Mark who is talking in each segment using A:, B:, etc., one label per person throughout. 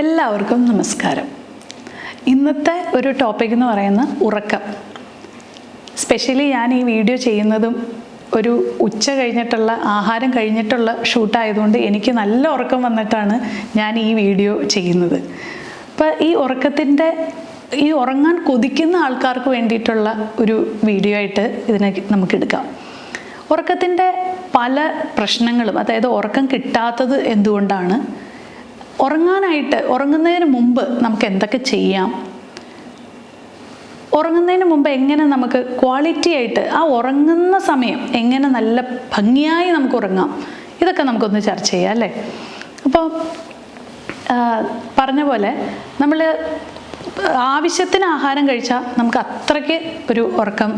A: എല്ലാവർക്കും നമസ്കാരം. ഇന്നത്തെ ഒരു ടോപ്പിക് എന്ന് പറയുന്ന ഉറക്കം. സ്പെഷ്യലി ഞാൻ ഈ വീഡിയോ ചെയ്യുന്നതും ഒരു ഉച്ച കഴിഞ്ഞിട്ടുള്ള ആഹാരം കഴിഞ്ഞിട്ടുള്ള ഷൂട്ടായതുകൊണ്ട് എനിക്ക് നല്ല ഉറക്കം വന്നിട്ടാണ് ഞാൻ ഈ വീഡിയോ ചെയ്യുന്നത്. അപ്പോൾ ഈ ഉറക്കത്തിന്റെ ഈ ഉറങ്ങാൻ കൊതിക്കുന്ന ആൾക്കാർക്ക് വേണ്ടിയിട്ടുള്ള ഒരു വീഡിയോ ആയിട്ട് ഇതിനെ നമുക്കെടുക്കാം ഉറക്കത്തിന്റെ പല പ്രശ്നങ്ങളും അതായത് ഉറക്കം കിട്ടാത്തത് എന്തുകൊണ്ടാണ്? ഉറങ്ങാനായിട്ട് ഉറങ്ങുന്നതിന് മുമ്പ് നമുക്ക് എന്തൊക്കെ ചെയ്യാം? ഉറങ്ങുന്നതിന് മുമ്പ് എങ്ങനെ നമുക്ക് ക്വാളിറ്റി ആയിട്ട് ആ ഉറങ്ങുന്ന സമയം എങ്ങനെ നല്ല ഭംഗിയായി നമുക്ക് ഉറങ്ങാം? ഇതൊക്കെ നമുക്കൊന്ന് ചർച്ച ചെയ്യാം അല്ലേ? അപ്പോൾ പറഞ്ഞ പോലെ നമ്മൾ ആവശ്യത്തിന് ആഹാരം കഴിച്ചാൽ നമുക്ക് അത്രയ്ക്ക് ഒരു ഉറക്കം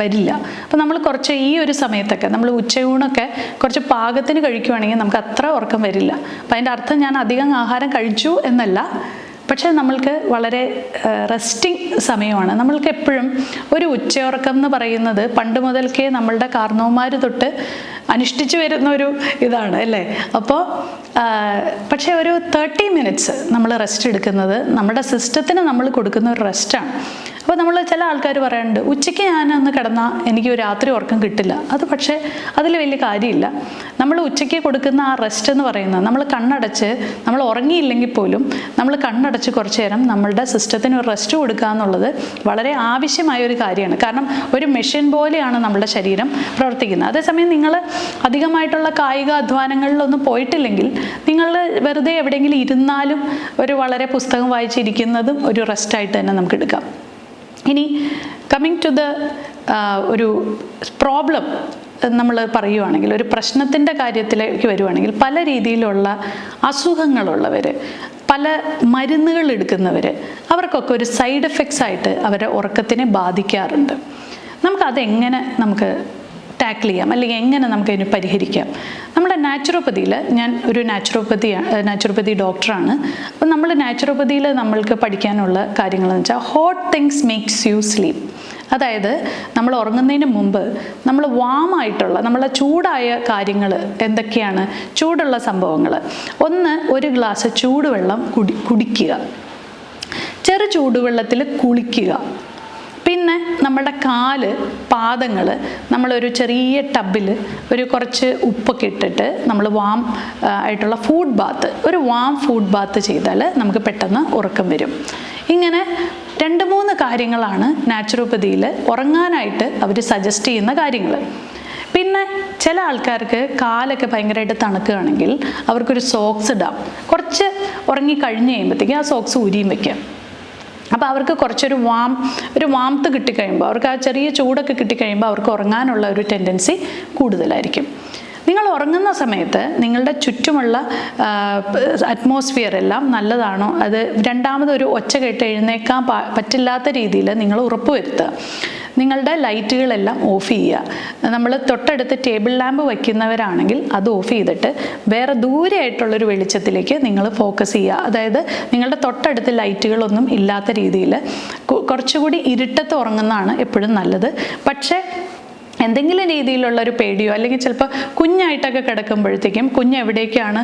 A: വരില്ല. അപ്പോൾ നമ്മൾ കുറച്ച് ഈ ഒരു സമയത്തൊക്കെ നമ്മൾ ഉച്ചയൂണൊക്കെ കുറച്ച് പാകത്തിന് കഴിക്കുവാണെങ്കിൽ നമുക്ക് അത്ര ഉറക്കം വരില്ല. അപ്പം അതിന്റെ അർത്ഥം ഞാൻ അധികം ആഹാരം കഴിച്ചു എന്നല്ല. പക്ഷേ നമ്മൾക്ക് വളരെ റെസ്റ്റിംഗ് സമയമാണ്. നമ്മൾക്ക് എപ്പോഴും ഒരു ഉച്ചയുറക്കം എന്ന് പറയുന്നത് പണ്ട് മുതൽക്കേ നമ്മളുടെ കാർന്നവന്മാർ തൊട്ട് അനുഷ്ഠിച്ചു വരുന്ന ഒരു ഇതാണ് അല്ലേ? അപ്പോൾ പക്ഷേ ഒരു തേർട്ടി മിനിറ്റ്സ് നമ്മൾ റെസ്റ്റ് എടുക്കുന്നത് നമ്മുടെ സിസ്റ്റത്തിന് നമ്മൾ കൊടുക്കുന്ന ഒരു റെസ്റ്റാണ് അപ്പോൾ നമ്മൾ ചില ആൾക്കാർ പറയാറുണ്ട് ഉച്ചയ്ക്ക് ഞാൻ അന്ന് കിടന്നാൽ എനിക്ക് രാത്രി ഉറക്കം കിട്ടില്ല. അത് പക്ഷേ അതിൽ വലിയ കാര്യമില്ല. നമ്മൾ ഉച്ചയ്ക്ക് കൊടുക്കുന്ന ആ റെസ്റ്റ് എന്ന് പറയുന്നത് നമ്മൾ കണ്ണടച്ച് നമ്മൾ ഉറങ്ങിയില്ലെങ്കിൽ പോലും നമ്മൾ കണ്ണടച്ച് കുറച്ച് നേരം നമ്മളുടെ സിസ്റ്റത്തിന് ഒരു റെസ്റ്റ് കൊടുക്കുക എന്നുള്ളത് വളരെ ആവശ്യമായ ഒരു കാര്യമാണ്. കാരണം ഒരു മെഷീൻ പോലെയാണ് നമ്മുടെ ശരീരം പ്രവർത്തിക്കുന്നത്. അതേസമയം നിങ്ങൾ അധികമായിട്ടുള്ള കായിക അധ്വാനങ്ങളിലൊന്നും പോയിട്ടില്ലെങ്കിൽ നിങ്ങൾ വെറുതെ എവിടെയെങ്കിലും ഇരുന്നാലും ഒരു വളരെ പുസ്തകം വായിച്ചിരിക്കുന്നതും ഒരു റെസ്റ്റായിട്ട് തന്നെ നമുക്ക് എടുക്കാം. ഇനി കമ്മിങ് ടു ദ ഒരു പ്രോബ്ലം നമ്മൾ പറയുവാണെങ്കിൽ ഒരു പ്രശ്നത്തിന്റെ കാര്യത്തിലേക്ക് വരുവാണെങ്കിൽ പല രീതിയിലുള്ള അസുഖങ്ങളുള്ളവർ പല മരുന്നുകൾ എടുക്കുന്നവർ അവർക്കൊക്കെ ഒരു സൈഡ് എഫക്ട്സ് ആയിട്ട് അവരുടെ ഉറക്കത്തിനെ ബാധിക്കാറുണ്ട്. നമുക്കതെങ്ങനെ നമുക്ക് ടാക്കിൾ ചെയ്യാം. അല്ലെങ്കിൽ എങ്ങനെ നമുക്ക് അതിന് പരിഹരിക്കാം. നമ്മുടെ നാച്ചുറോപ്പതിയിൽ ഞാൻ ഒരു നാച്ചുറോപ്പതി നാച്ചുറോപ്പതി ഡോക്ടറാണ് അപ്പോൾ നമ്മൾ നാച്ചുറോപ്പതിയിൽ നമ്മൾക്ക് പഠിക്കാനുള്ള കാര്യങ്ങളെന്ന് വെച്ചാൽ hot things makes you sleep അതായത് നമ്മൾ ഉറങ്ങുന്നതിന് മുമ്പ് നമ്മൾ വാമായിട്ടുള്ള നമ്മളെ ചൂടായ കാര്യങ്ങൾ എന്തൊക്കെയാണ്? ചൂടുള്ള സംഭവങ്ങൾ. ഒന്ന് ഒരു ഗ്ലാസ് ചൂടുവെള്ളം കുടി കുടിക്കുക. ചെറു ചൂടുവെള്ളത്തിൽ കുളിക്കുക. പിന്നെ നമ്മുടെ കാൽ പാദങ്ങൾ നമ്മളൊരു ചെറിയ ടബിൽ ഒരു കുറച്ച് ഉപ്പൊക്കെ ഇട്ടിട്ട് നമ്മൾ വാം ആയിട്ടുള്ള ഫുഡ് ബാത്ത് ഒരു വാം ഫുഡ് ബാത്ത് ചെയ്താൽ നമുക്ക് പെട്ടെന്ന് ഉറക്കം വരും. ഇങ്ങനെ രണ്ട് മൂന്ന് കാര്യങ്ങളാണ് നാച്ചുറോപ്പതിയിൽ ഉറങ്ങാനായിട്ട് അവർ സജസ്റ്റ് ചെയ്യുന്ന കാര്യങ്ങൾ പിന്നെ ചില ആൾക്കാർക്ക് കാലൊക്കെ ഭയങ്കരമായിട്ട് തണുക്കുകയാണെങ്കിൽ അവർക്കൊരു സോക്സ് ഇടാം. കുറച്ച് ഉറങ്ങി കഴിഞ്ഞ് കഴിയുമ്പോഴത്തേക്കും ആ സോക്സ് ഊരിയും വെക്കാം അപ്പോൾ അവർക്ക് കുറച്ചൊരു വാം ഒരു വാമത്ത് കിട്ടിക്കഴിയുമ്പോൾ അവർക്ക് ആ ചെറിയ ചൂടൊക്കെ കിട്ടിക്കഴിയുമ്പോൾ അവർക്ക് ഉറങ്ങാനുള്ള ഒരു ടെൻഡൻസി കൂടുതലായിരിക്കും. നിങ്ങൾ ഉറങ്ങുന്ന സമയത്ത് നിങ്ങളുടെ ചുറ്റുമുള്ള അറ്റ്മോസ്ഫിയർ എല്ലാം നല്ലതാണോ? അത് രണ്ടാമത് ഒരു ഒച്ച കേട്ട് എഴുന്നേക്കാൻ പറ്റില്ലാത്ത രീതിയിൽ നിങ്ങൾ ഉറപ്പുവരുത്തുക. നിങ്ങളുടെ ലൈറ്റുകളെല്ലാം ഓഫ് ചെയ്യുക. നമ്മൾ തൊട്ടടുത്ത് ടേബിൾ ലാമ്പ് വയ്ക്കുന്നവരാണെങ്കിൽ അത് ഓഫ് ചെയ്തിട്ട് വേറെ ദൂരെയായിട്ടുള്ളൊരു വെളിച്ചത്തിലേക്ക് നിങ്ങൾ ഫോക്കസ് ചെയ്യുക. അതായത് നിങ്ങളുടെ തൊട്ടടുത്ത് ലൈറ്റുകളൊന്നും ഇല്ലാത്ത രീതിയിൽ കുറച്ചുകൂടി ഇരുട്ടത്ത് ഉറങ്ങുന്നതാണ് എപ്പോഴും നല്ലത്. പക്ഷേ എന്തെങ്കിലും രീതിയിലുള്ള ഒരു പേടിയോ അല്ലെങ്കിൽ ചിലപ്പോൾ കുഞ്ഞായിട്ടൊക്കെ കിടക്കുമ്പോഴത്തേക്കും കുഞ്ഞ് എവിടേക്കാണ്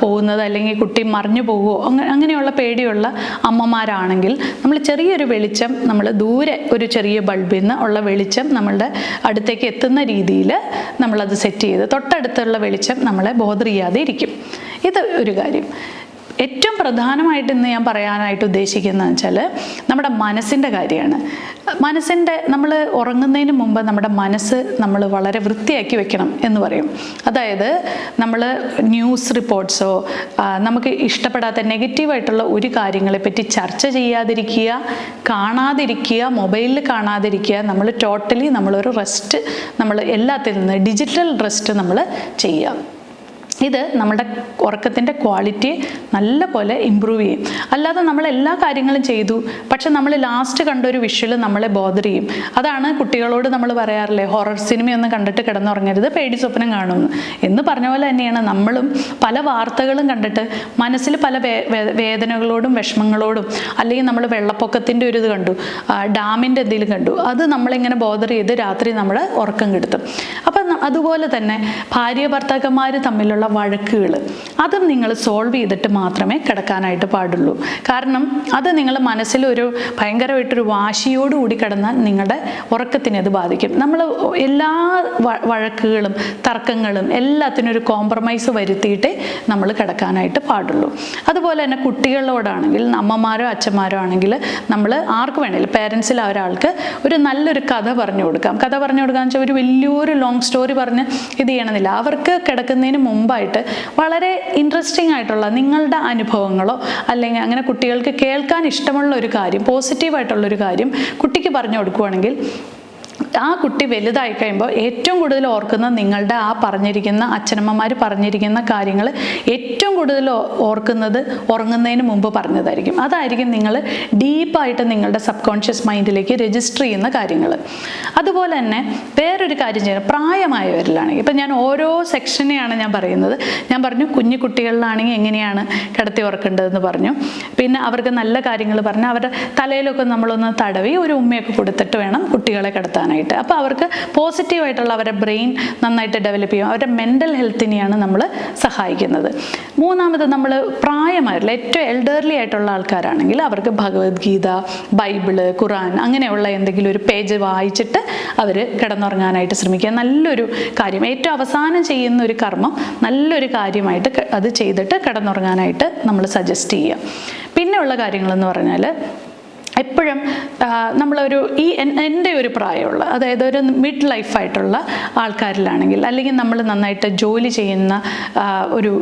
A: പോകുന്നത് അല്ലെങ്കിൽ കുട്ടി മറിഞ്ഞു പോകുമോ അങ്ങനെയുള്ള പേടിയുള്ള അമ്മമാരാണെങ്കിൽ നമ്മൾ ചെറിയൊരു വെളിച്ചം നമ്മൾ ദൂരെ ഒരു ചെറിയ ബൾബിൽ നിന്ന് ഉള്ള വെളിച്ചം നമ്മളുടെ അടുത്തേക്ക് എത്തുന്ന രീതിയിൽ നമ്മളത് സെറ്റ് ചെയ്ത് തൊട്ടടുത്തുള്ള വെളിച്ചം നമ്മളെ ബോധർ ചെയ്യാതെ ഇരിക്കും. ഇത് ഒരു കാര്യം. ഏറ്റവും പ്രധാനമായിട്ട് ഇന്ന് ഞാൻ പറയാനായിട്ട് ഉദ്ദേശിക്കുന്നത് വെച്ചാൽ നമ്മുടെ മനസ്സിന്റെ കാര്യമാണ്. മനസ്സിന്റെ നമ്മൾ ഉറങ്ങുന്നതിന് മുമ്പ് നമ്മുടെ മനസ്സ് നമ്മൾ വളരെ വൃത്തിയാക്കി വെക്കണം എന്ന് പറയും. അതായത് നമ്മൾ ന്യൂസ് റിപ്പോർട്ട്സോ നമുക്ക് ഇഷ്ടപ്പെടാത്ത നെഗറ്റീവായിട്ടുള്ള ഒരു കാര്യങ്ങളെപ്പറ്റി ചർച്ച ചെയ്യാതിരിക്കുക കാണാതിരിക്കുക മൊബൈലിൽ കാണാതിരിക്കുക നമ്മൾ ടോട്ടലി നമ്മളൊരു റെസ്റ്റ് നമ്മൾ എല്ലാത്തിൽ നിന്ന് ഡിജിറ്റൽ റെസ്റ്റ് നമ്മൾ ചെയ്യുക. ഇത് നമ്മുടെ ഉറക്കത്തിന്റെ ക്വാളിറ്റി നല്ല പോലെ ഇമ്പ്രൂവ് ചെയ്യും. അല്ലാതെ നമ്മൾ എല്ലാ കാര്യങ്ങളും ചെയ്തു പക്ഷെ നമ്മൾ ലാസ്റ്റ് കണ്ട ഒരു വിഷ്വൽ നമ്മളെ ബോധർ ചെയ്യും. അതാണ് കുട്ടികളോട് നമ്മൾ പറയാറില്ലേ ഹൊറർ സിനിമയൊന്നും കണ്ടിട്ട് കിടന്നുറങ്ങരുത് പേടി സ്വപ്നം കാണുമെന്ന്. എന്ന് പറഞ്ഞ പോലെ തന്നെയാണ് നമ്മളും പല വാർത്തകളും കണ്ടിട്ട് മനസ്സിൽ പല വേദനകളോടും വിഷമങ്ങളോടും അല്ലെങ്കിൽ നമ്മൾ വെള്ളപ്പൊക്കത്തിന്റെ ഒരു ഇത് കണ്ടു ഡാമിന്റെ എന്തെങ്കിലും കണ്ടു അത് നമ്മളിങ്ങനെ ബോധർ ചെയ്ത് രാത്രി നമ്മൾ ഉറക്കം കെടുത്തും. അതുപോലെ തന്നെ ഭാര്യ ഭർത്താക്കന്മാർ തമ്മിലുള്ള വഴക്കുകൾ അതും നിങ്ങൾ സോൾവ് ചെയ്തിട്ട് മാത്രമേ കിടക്കാനായിട്ട് പാടുള്ളൂ. കാരണം അത് നിങ്ങൾ മനസ്സിലൊരു ഭയങ്കരമായിട്ടൊരു വാശിയോടുകൂടി കിടന്നാൽ നിങ്ങളുടെ ഉറക്കത്തിനെ അത് ബാധിക്കും. നമ്മൾ എല്ലാ വഴക്കുകളും തർക്കങ്ങളും എല്ലാത്തിനും ഒരു കോംപ്രമൈസ് വരുത്തിയിട്ടേ നമ്മൾ കിടക്കാനായിട്ട് പാടുള്ളൂ. അതുപോലെ തന്നെ കുട്ടികളോടാണെങ്കിൽ അമ്മമാരോ അച്ഛന്മാരോ ആണെങ്കിൽ നമ്മൾ ആർക്ക് വേണേലും പേരൻസിൽ ഒരാൾക്ക് ഒരു നല്ലൊരു കഥ പറഞ്ഞു കൊടുക്കാം. കഥ പറഞ്ഞു കൊടുക്കാന്ന് വെച്ചാൽ ഒരു വലിയൊരു ലോങ് സ്റ്റോറി പറഞ്ഞ് ഇത് ചെയ്യണമെന്നില്ല. അവർക്ക് കിടക്കുന്നതിന് മുമ്പായിട്ട് വളരെ ഇൻട്രസ്റ്റിംഗ് ആയിട്ടുള്ള നിങ്ങളുടെ അനുഭവങ്ങളോ അല്ലെങ്കിൽ അങ്ങനെ കുട്ടികൾക്ക് കേൾക്കാൻ ഇഷ്ടമുള്ള ഒരു കാര്യം പോസിറ്റീവായിട്ടുള്ളൊരു കാര്യം കുട്ടിക്ക് പറഞ്ഞു കൊടുക്കുവാണെങ്കിൽ ആ കുട്ടി വലുതായി കഴിയുമ്പോൾ ഏറ്റവും കൂടുതൽ ഓർക്കുന്ന നിങ്ങളുടെ ആ പറഞ്ഞിരിക്കുന്ന അച്ഛനമ്മമാർ പറഞ്ഞിരിക്കുന്ന കാര്യങ്ങൾ ഏറ്റവും കൂടുതൽ ഓർക്കുന്നത് ഉറങ്ങുന്നതിന് മുമ്പ് പറഞ്ഞതായിരിക്കും. അതായിരിക്കും നിങ്ങൾ ഡീപ്പായിട്ട് നിങ്ങളുടെ സബ് കോൺഷ്യസ് മൈൻഡിലേക്ക് രജിസ്റ്റർ ചെയ്യുന്ന കാര്യങ്ങൾ അതുപോലെ തന്നെ വേറൊരു കാര്യം ചെയ്യണം പ്രായമായവരിലാണെങ്കിൽ ഇപ്പം ഞാൻ ഓരോ സെക്ഷനെയാണ് ഞാൻ പറയുന്നത്. ഞാൻ പറഞ്ഞു കുഞ്ഞു കുട്ടികളിലാണെങ്കിൽ എങ്ങനെയാണ് കിടത്തി ഉറക്കേണ്ടതെന്ന് പറഞ്ഞു. പിന്നെ അവർക്ക് നല്ല കാര്യങ്ങൾ പറഞ്ഞ് അവരുടെ തലയിലൊക്കെ നമ്മളൊന്ന് തടവി ഒരു ഉമ്മയൊക്കെ കൊടുത്തിട്ട് വേണം കുട്ടികളെ കിടത്താനായിട്ട് അപ്പോൾ അവർക്ക് പോസിറ്റീവായിട്ടുള്ള അവരുടെ ബ്രെയിൻ നന്നായിട്ട് ഡെവലപ്പ് ചെയ്യും. അവരുടെ മെന്റൽ ഹെൽത്തിനെയാണ് നമ്മൾ സഹായിക്കുന്നത്. മൂന്നാമത് നമ്മൾ പ്രായമായിട്ടുള്ള ഏറ്റവും എൽഡർലി ആയിട്ടുള്ള ആൾക്കാരാണെങ്കിൽ അവർക്ക് ഭഗവത്ഗീത ബൈബിൾ ഖുറാൻ അങ്ങനെയുള്ള എന്തെങ്കിലും ഒരു പേജ് വായിച്ചിട്ട് അവർ കിടന്നുറങ്ങാനായിട്ട് ശ്രമിക്കുക. നല്ലൊരു കാര്യം. ഏറ്റവും അവസാനം ചെയ്യുന്ന ഒരു കർമ്മം നല്ലൊരു കാര്യമായിട്ട് അത് ചെയ്തിട്ട് കിടന്നുറങ്ങാനായിട്ട് നമ്മൾ സജസ്റ്റ് ചെയ്യുക. പിന്നെയുള്ള കാര്യങ്ങളെന്ന് പറഞ്ഞാൽ എപ്പോഴും നമ്മളൊരു ഈ എൻ- എന്റെ ഒരു പ്രായമുള്ള അതായത് ഒരു മിഡ് ലൈഫായിട്ടുള്ള ആൾക്കാരിലാണെങ്കിൽ അല്ലെങ്കിൽ നമ്മൾ നന്നായിട്ട് ജോലി ചെയ്യുന്ന ഒരു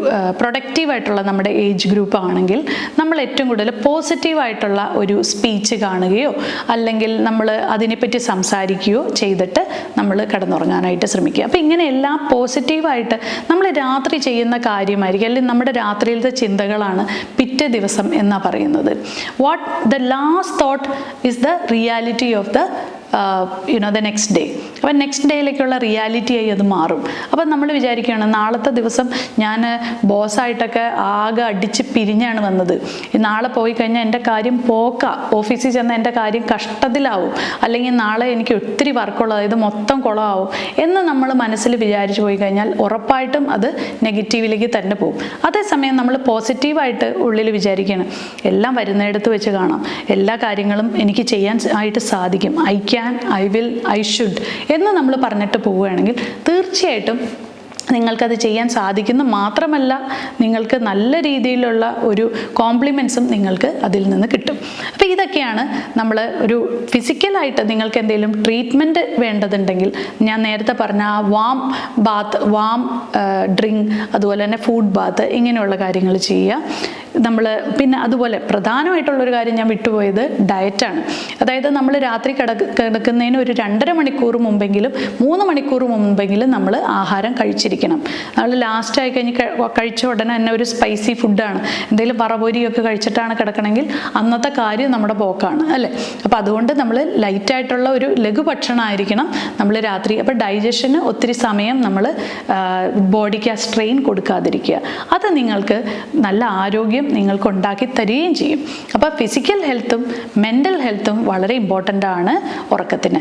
A: പ്രൊഡക്റ്റീവായിട്ടുള്ള നമ്മുടെ ഏജ് ഗ്രൂപ്പ് ആണെങ്കിൽ നമ്മൾ ഏറ്റവും കൂടുതൽ പോസിറ്റീവായിട്ടുള്ള ഒരു സ്പീച്ച് കാണുകയോ അല്ലെങ്കിൽ നമ്മൾ അതിനെപ്പറ്റി സംസാരിക്കുകയോ ചെയ്തിട്ട് നമ്മൾ കിടന്നുറങ്ങാനായിട്ട് ശ്രമിക്കുക. അപ്പോൾ ഇങ്ങനെ എല്ലാം പോസിറ്റീവായിട്ട് നമ്മൾ രാത്രി ചെയ്യുന്ന കാര്യമായിരിക്കും അല്ലെങ്കിൽ നമ്മുടെ രാത്രിയിലത്തെ ചിന്തകളാണ് പിറ്റേ ദിവസം എന്നാണ് പറയുന്നത്. What the last thought is the reality of the uh, you know the next day. അപ്പം നെക്സ്റ്റ് ഡേയിലേക്കുള്ള റിയാലിറ്റിയായി അത് മാറും. അപ്പം നമ്മൾ വിചാരിക്കുകയാണ് നാളത്തെ ദിവസം ഞാൻ ബോസായിട്ടൊക്കെ ആകെ അടിച്ച് പിരിഞ്ഞാണ് വന്നത്. നാളെ പോയി കഴിഞ്ഞാൽ എന്റെ കാര്യം പോക്ക. ഓഫീസിൽ ചെന്ന എന്റെ കാര്യം കഷ്ടത്തിലാവും. അല്ലെങ്കിൽ നാളെ എനിക്ക് ഒത്തിരി വർക്കുള്ളത് അതായത് മൊത്തം കുളമാവും എന്ന് നമ്മൾ മനസ്സിൽ വിചാരിച്ചു പോയി കഴിഞ്ഞാൽ ഉറപ്പായിട്ടും അത് നെഗറ്റീവിലേക്ക് തന്നെ പോകും. അതേസമയം നമ്മൾ പോസിറ്റീവായിട്ട് ഉള്ളിൽ വിചാരിക്കുകയാണ് എല്ലാം വരുന്നിടത്ത് വെച്ച് കാണാം. എല്ലാ കാര്യങ്ങളും എനിക്ക് ചെയ്യാൻ ആയിട്ട് സാധിക്കും. I can I will I should എന്ന് നമ്മൾ പറഞ്ഞിട്ട് പോവുകയാണെങ്കിൽ തീർച്ചയായിട്ടും നിങ്ങൾക്കത് ചെയ്യാൻ സാധിക്കുന്ന. മാത്രമല്ല നിങ്ങൾക്ക് നല്ല രീതിയിലുള്ള ഒരു കോംപ്ലിമെൻസും നിങ്ങൾക്ക് അതിൽ നിന്ന് കിട്ടും. അപ്പോൾ ഇതൊക്കെയാണ് നമ്മൾ ഒരു ഫിസിക്കലായിട്ട് നിങ്ങൾക്ക് എന്തെങ്കിലും ട്രീറ്റ്മെന്റ് വേണ്ടതുണ്ടെങ്കിൽ ഞാൻ നേരത്തെ പറഞ്ഞ ആ വാം ബാത്ത് വാം ഡ്രിങ്ക് അതുപോലെ തന്നെ ഫുഡ് ബാത്ത് ഇങ്ങനെയുള്ള കാര്യങ്ങൾ ചെയ്യുക. നമ്മൾ പിന്നെ അതുപോലെ പ്രധാനമായിട്ടുള്ളൊരു കാര്യം ഞാൻ വിട്ടുപോയത് ഡയറ്റാണ് അതായത് നമ്മൾ രാത്രി കിടക്ക് കിടക്കുന്നതിന് ഒരു രണ്ടര മണിക്കൂർ മുമ്പെങ്കിലും മൂന്ന് മണിക്കൂർ മുമ്പെങ്കിലും നമ്മൾ ആഹാരം കഴിച്ചിരിക്കണം. നമ്മൾ ലാസ്റ്റ് ആയി കഴിഞ്ഞ് കഴിച്ച ഉടനെ തന്നെ ഒരു സ്പൈസി ഫുഡാണ് എന്തെങ്കിലും പറപൊരിയൊക്കെ കഴിച്ചിട്ടാണ് കിടക്കണമെങ്കിൽ അന്നത്തെ കാര്യം നമ്മുടെ പോക്കാണ് അല്ലേ? അപ്പോൾ അതുകൊണ്ട് നമ്മൾ ലൈറ്റായിട്ടുള്ള ഒരു ലഘുഭക്ഷണമായിരിക്കണം നമ്മൾ രാത്രി. അപ്പോൾ ഡൈജഷന് ഒത്തിരി സമയം നമ്മൾ ബോഡിക്ക് ആ സ്ട്രെയിൻ കൊടുക്കാതിരിക്കുക. അത് നിങ്ങൾക്ക് നല്ല ആരോഗ്യം നിങ്ങൾക്ക് ഉണ്ടാക്കി തരികയും ചെയ്യും. അപ്പോൾ ഫിസിക്കൽ ഹെൽത്തും മെന്റൽ ഹെൽത്തും വളരെ ഇമ്പോർട്ടന്റ് ആണ് ഉറക്കത്തിന്.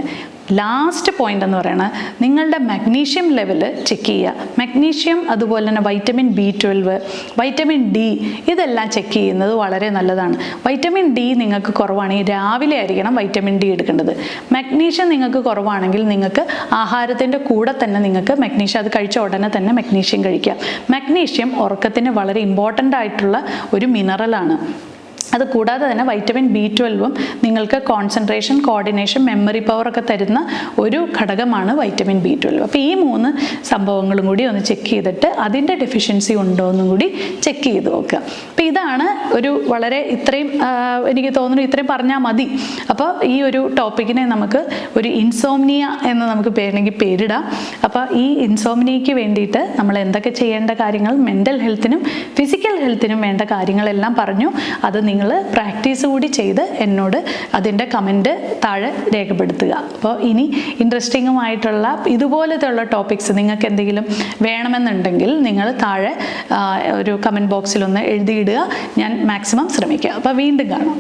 A: ലാസ്റ്റ് പോയിന്റ് എന്ന് പറയുന്നത് നിങ്ങളുടെ മഗ്നീഷ്യം ലെവൽ ചെക്ക് ചെയ്യുക. മഗ്നീഷ്യം അതുപോലെ തന്നെ vitamin B twelve vitamin D ഇതെല്ലാം ചെക്ക് ചെയ്യുന്നത് വളരെ നല്ലതാണ്. വൈറ്റമിൻ ഡി നിങ്ങൾക്ക് കുറവാണെങ്കിൽ രാവിലെ ആയിരിക്കണം വൈറ്റമിൻ ഡി എടുക്കേണ്ടത്. മഗ്നീഷ്യം നിങ്ങൾക്ക് കുറവാണെങ്കിൽ നിങ്ങൾക്ക് ആഹാരത്തിന്റെ കൂടെ തന്നെ നിങ്ങൾക്ക് മഗ്നീഷ്യം അത് കഴിച്ച ഉടനെ തന്നെ മഗ്നീഷ്യം കഴിക്കുക മഗ്നീഷ്യം ഉറക്കത്തിന് വളരെ ഇമ്പോർട്ടന്റ് ആയിട്ടുള്ള ഒരു മിനറലാണ്. അത് കൂടാതെ തന്നെ വൈറ്റമിൻ ബി ട്വൽവും നിങ്ങൾക്ക് കോൺസെൻട്രേഷൻ കോർഡിനേഷൻ മെമ്മറി പവർ ഒക്കെ തരുന്ന ഒരു ഘടകമാണ് വൈറ്റമിൻ ബി ട്വൽവ് അപ്പോൾ ഈ മൂന്ന് സംഭവങ്ങളും കൂടി ഒന്ന് ചെക്ക് ചെയ്തിട്ട് അതിന്റെ ഡെഫിഷ്യൻസി ഉണ്ടോ എന്നും കൂടി ചെക്ക് ചെയ്ത് നോക്കുക. അപ്പോൾ ഇതാണ് ഒരു വളരെ ഇത്രയും എനിക്ക് തോന്നുന്നു ഇത്രയും പറഞ്ഞാൽ മതി. അപ്പോൾ ഈ ഒരു ടോപ്പിക്കിനെ നമുക്ക് ഒരു ഇൻസോംനിയ എന്ന് നമുക്ക് വേണമെങ്കിൽ പേരിടാം. അപ്പോൾ ഈ ഇൻസോംനിയയ്ക്ക് വേണ്ടിയിട്ട് നമ്മൾ എന്തൊക്കെ ചെയ്യേണ്ട കാര്യങ്ങൾ മെന്റൽ ഹെൽത്തിനും ഫിസിക്കൽ ഹെൽത്തിനും വേണ്ട കാര്യങ്ങളെല്ലാം പറഞ്ഞു. അത് നിങ്ങൾ പ്രാക്ടീസ് കൂടി ചെയ്ത് എന്നോട് അതിന്റെ കമന്റ് താഴെ രേഖപ്പെടുത്തുക. അപ്പോൾ ഇനി ഇൻട്രസ്റ്റിങ്ങുമായിട്ടുള്ള ഇതുപോലത്തെ ടോപ്പിക്സ് നിങ്ങൾക്ക് എന്തെങ്കിലും വേണമെന്നുണ്ടെങ്കിൽ നിങ്ങൾ താഴെ ഒരു കമന്റ് ബോക്സിലൊന്ന് എഴുതിയിടുക. ഞാൻ മാക്സിമം ശ്രമിക്കുക അപ്പോൾ വീണ്ടും കാണാം.